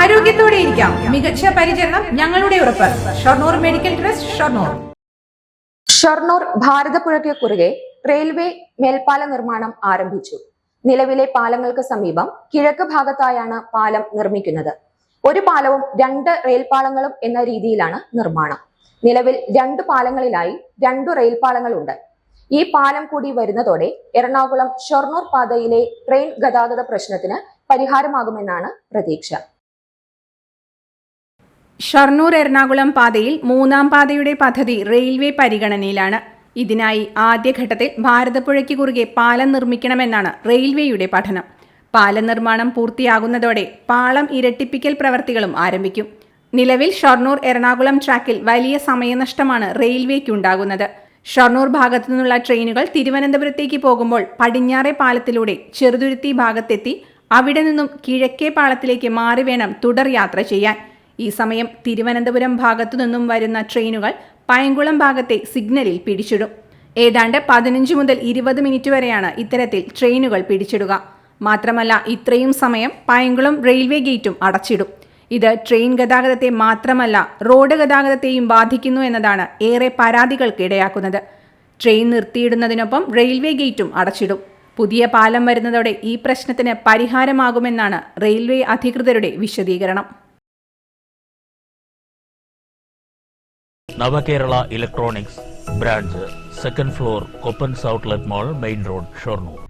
ആരോഗ്യത്തോടെ ഇരിക്കാം. മികച്ച പരിചരണം ഞങ്ങളുടെ ഉറപ്പ്. Shoranur medical trust Shoranur. Shoranur ഭാരതപ്പുഴയ്ക്ക് കുറുകെ റെയിൽവേ മേൽപ്പാല നിർമ്മാണം ആരംഭിച്ചു. നിലവിലെ പാലങ്ങൾക്ക് സമീപം കിഴക്ക് ഭാഗത്തായാണ് പാലം നിർമ്മിക്കുന്നത്. ഒരു പാലവും രണ്ട് റെയിൽപാളങ്ങളും എന്ന രീതിയിലാണ് നിർമ്മാണം. നിലവിൽ രണ്ട് പാലങ്ങളിലായി രണ്ടു റെയിൽപാളങ്ങളുണ്ട് ഈ പാലം കൂടി വരുന്നതോടെ എറണാകുളം ഷൊർണൂർ പാതയിലെ ട്രെയിൻ ഗതാഗത പ്രശ്നത്തിന് പരിഹാരമാകുമെന്നാണ് പ്രതീക്ഷ. ഷൊർണൂർ എറണാകുളം പാതയിൽ മൂന്നാം പാതയുടെ പദ്ധതി റെയിൽവേ പരിഗണനയിലാണ്. ഇതിനായി ആദ്യഘട്ടത്തിൽ ഭാരതപ്പുഴയ്ക്ക് കുറുകെ പാലം നിർമ്മിക്കണമെന്നാണ് റെയിൽവേയുടെ പഠനം. പാലം നിർമ്മാണം പൂർത്തിയാകുന്നതോടെ പാളം ഇരട്ടിപ്പിക്കൽ പ്രവർത്തികളും ആരംഭിക്കും. നിലവിൽ ഷൊർണൂർ എറണാകുളം ട്രാക്കിൽ വലിയ സമയനഷ്ടമാണ് റെയിൽവേക്കുണ്ടാകുന്നത്. ഷൊർണൂർ ഭാഗത്തു നിന്നുള്ള ട്രെയിനുകൾ തിരുവനന്തപുരത്തേക്ക് പോകുമ്പോൾ പടിഞ്ഞാറെ പാലത്തിലൂടെ ചെറുതുരുത്തി ഭാഗത്തെത്തി അവിടെ നിന്നും കിഴക്കേ പാളത്തിലേക്ക് മാറി വേണം തുടർ യാത്ര ചെയ്യാൻ. ഈ സമയം തിരുവനന്തപുരം ഭാഗത്തു നിന്നും വരുന്ന ട്രെയിനുകൾ പയങ്കുളം ഭാഗത്തെ സിഗ്നലിൽ പിടിച്ചിടും. ഏതാണ്ട് പതിനഞ്ച് മുതൽ ഇരുപത് മിനിറ്റ് വരെയാണ് ഇത്തരത്തിൽ ട്രെയിനുകൾ പിടിച്ചിടുക. മാത്രമല്ല ഇത്രയും സമയം പയങ്കുളം റെയിൽവേ ഗേറ്റും അടച്ചിടും. ഇത് ട്രെയിൻ ഗതാഗതത്തെ മാത്രമല്ല റോഡ് ഗതാഗതത്തെയും ബാധിക്കുന്നു എന്നതാണ് ഏറെ പരാതികൾക്ക് ഇടയാക്കുന്നത്. ട്രെയിൻ നിർത്തിയിടുന്നതിനൊപ്പം റെയിൽവേ ഗേറ്റും അടച്ചിടും. പുതിയ പാലം വരുന്നതോടെ ഈ പ്രശ്നത്തിന് പരിഹാരമാകുമെന്നാണ് റെയിൽവേ അധികൃതരുടെ വിശദീകരണം. Navakerala electronics branch second floor Koppans outlet mall main road Shoranur.